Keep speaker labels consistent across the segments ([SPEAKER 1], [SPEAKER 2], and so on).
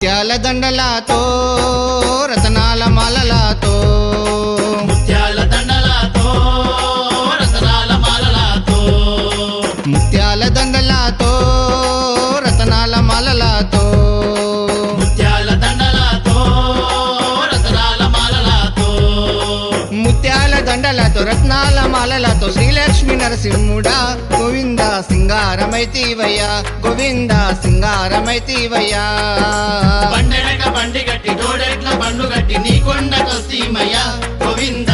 [SPEAKER 1] ముత్యాల దండలతో రతనాల మాలలతో.
[SPEAKER 2] ముత్యాల దండలతో రతనాల మాలలతో.
[SPEAKER 1] ముత్యాల దండలతో రతనాల మాలలతో.
[SPEAKER 2] ముత్యాల దండలతో రతనాల మాలలతో.
[SPEAKER 1] ముత్యాల దండలతో రత్నాల మాలలతో శ్రీలక్ష్మి నరసింహుడా గోవింద సింగారమైతీవయ్యా గోవింద సింగారమైతీవయ్యా.
[SPEAKER 2] బండెనక బండి గట్టి జోడెట్ల బండ్లు గట్టి నీ కొండకొస్తీమయ్యా గోవింద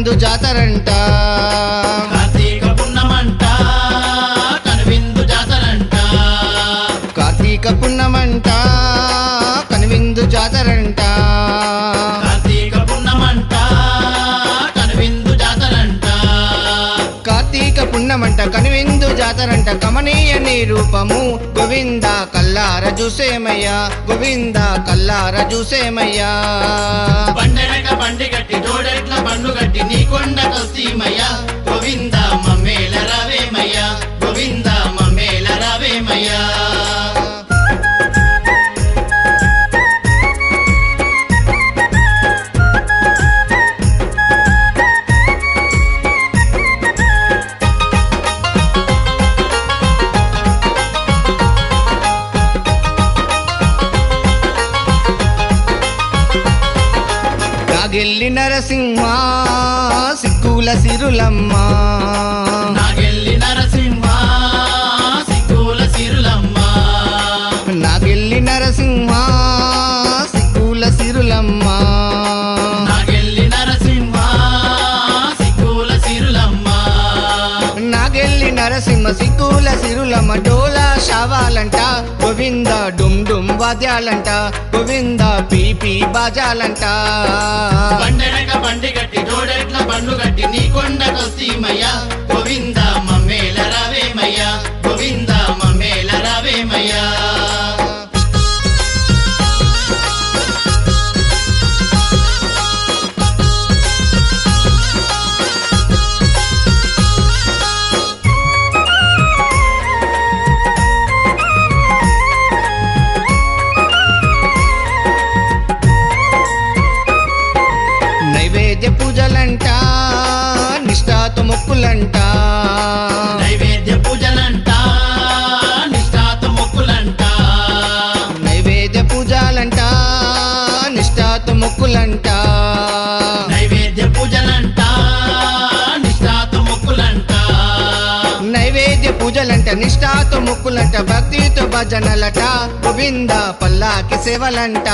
[SPEAKER 1] కనువిందు జాతరంట.
[SPEAKER 2] కార్తీక పున్నమంట కనువిందు జాతరంట.
[SPEAKER 1] కార్తీక పున్నమంట కనువిందు జాతరంట.
[SPEAKER 2] కార్తీక పున్నమంట కనువిందు జాతరంట.
[SPEAKER 1] కార్తీక పున్నమంట కనువిందు జాతరంట. కమనీయ నీ రూపము గోవింద కల్లార చూసేమయ్యా గోవింద కల్లార చూసేమయ్యా
[SPEAKER 2] కొండకొస్తీమయ్యా గోవింద మమ్మేల రావేమయ్యా గోవింద మమ్మేల రావేమయ్యా
[SPEAKER 1] నాగెల్లి నరసింహ సిక్కుల సిరులమ్మ.
[SPEAKER 2] నాగెల్లి నరసింహ సిక్కుల సిరులమ్మ.
[SPEAKER 1] నాగెల్లి నరసింహ సిక్కుల సిరులమ్మ.
[SPEAKER 2] నాగెల్లి నరసింహ సిక్కుల సిరులమ్మ.
[SPEAKER 1] నాగెల్లి నరసింహ సిక్కుల సిరులమ్మ డోలా షావాలంట గోవింద డుమ్ డుమ్ వాద్యాలంట గోవింద పీపీ బాజాలంట.
[SPEAKER 2] బండెనక బండి గట్టి జోడెట్ల బండ్లు గట్టి నీ కొండకొస్తీమయ్యా
[SPEAKER 1] పూజలంట నిష్ఠాతు మొక్కులంట.
[SPEAKER 2] నైవేద్య పూజలంట నిష్ఠాత మొక్కులంట.
[SPEAKER 1] నైవేద్య పూజలంట నిష్ఠాతు మొక్కులంట.
[SPEAKER 2] నైవేద్య పూజలంట నిష్ఠాత మొక్కులంట.
[SPEAKER 1] నైవేద్య పూజలంట నిష్ఠాతో మొక్కులంట భక్తితో భజనలట. గోవింద పల్లాకి సేవలంట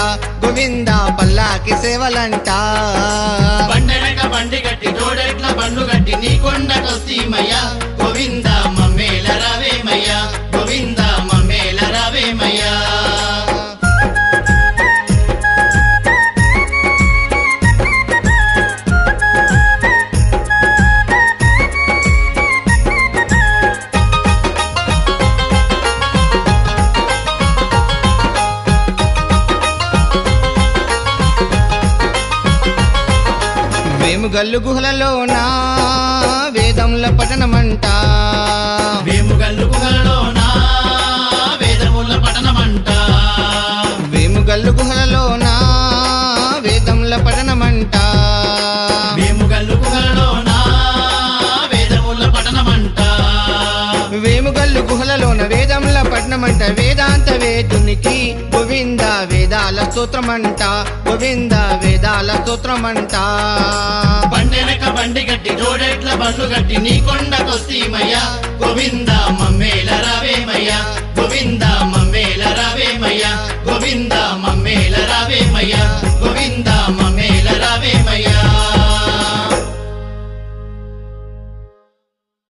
[SPEAKER 1] గోవింద పల్లాకి సేవలంట.
[SPEAKER 2] గట్టి జోడెట్ల బండ్లు గట్టి నీ కొండకొస్తీమయ్యా గోవిందా
[SPEAKER 1] వేముగల్లు గుహలలోన వేదముల పఠనమంట.
[SPEAKER 2] వేముగల్లు గుహలలోన వేదముల పఠనమంట.
[SPEAKER 1] వేముగల్లు గుహలలోన వేదముల పఠనమంట.
[SPEAKER 2] వేముగల్లు గుహలలోన వేదముల పఠనమంట.
[SPEAKER 1] వేముగల్లు గుహలలోన వేదముల పట్నమంట వేదాంత వేదునికి గోవింద వేదాల సూత్రమంట గోవింద వేదాల సూత్రమంట
[SPEAKER 2] బండెనక బండి గట్టి జోడెట్ల బండ్లు గట్టి నీ కొండ కొస్తీమయ్యా గోవింద మమ్మేల రావేమయ్యా గోవింద మమ్మేల రావేమయ్యా గోవింద మమ్మేల రావేమయ్యా గోవింద మమ్మే